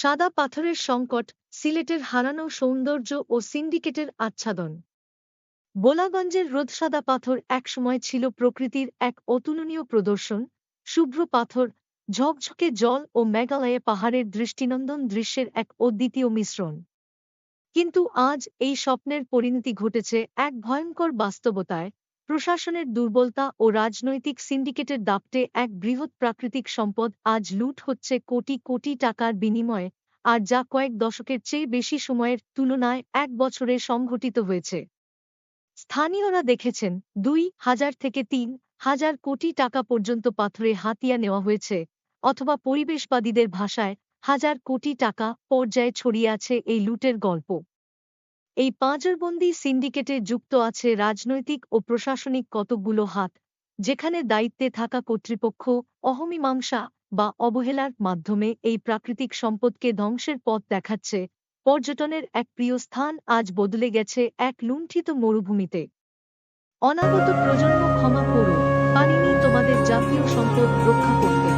সাদা পাথরের সংকট, সিলেটের হারানো সৌন্দর্য ও সিন্ডিকেটের আচ্ছাদন। বোলাগঞ্জের রোদসাদা পাথর একসময় ছিল প্রকৃতির এক অতুলনীয় প্রদর্শন, শুভ্র পাথর, ঝকঝকে জল ও মেঘালয়ে পাহাড়ের দৃষ্টিনন্দন দৃশ্যের এক অদ্বিতীয় মিশ্রণ। কিন্তু আজ এই স্বপ্নের পরিণতি ঘটেছে এক ভয়ঙ্কর বাস্তবতায় প্রশাসনের দুর্বলতা ও রাজনৈতিক সিন্ডিকেটের দাপটে এক বৃহৎ প্রাকৃতিক সম্পদ আজ লুট হচ্ছে কোটি কোটি টাকার বিনিময়ে, আর যা কয়েক দশকের চেয়ে বেশি সময়ের তুলনায় এক বছরে সংঘটিত হয়েছে। স্থানীয়রা দেখেছেন, দুই হাজার থেকে তিন হাজার কোটি টাকা পর্যন্ত পাথরে হাতিয়া নেওয়া হয়েছে, অথবা পরিবেশবাদীদের ভাষায় হাজার কোটি টাকা পর্যায়ে ছড়িয়ে আছে এই লুটের গল্প। এই পাঁজরবন্দি সিন্ডিকেটে যুক্ত আছে রাজনৈতিক ও প্রশাসনিক কতকগুলো হাত, যেখানে দায়িত্বে থাকা কর্তৃপক্ষ অহমীমাংসা বা অবহেলার মাধ্যমে এই প্রাকৃতিক সম্পদকে ধ্বংসের পথ দেখাচ্ছে। পর্যটনের এক প্রিয় স্থান আজ বদলে গেছে এক লুণ্ঠিত মরুভূমিতে। অনাগত প্রজন্ম ক্ষমা করুন, পানিনি তোমাদের জাতীয় সম্পদ রক্ষা করুন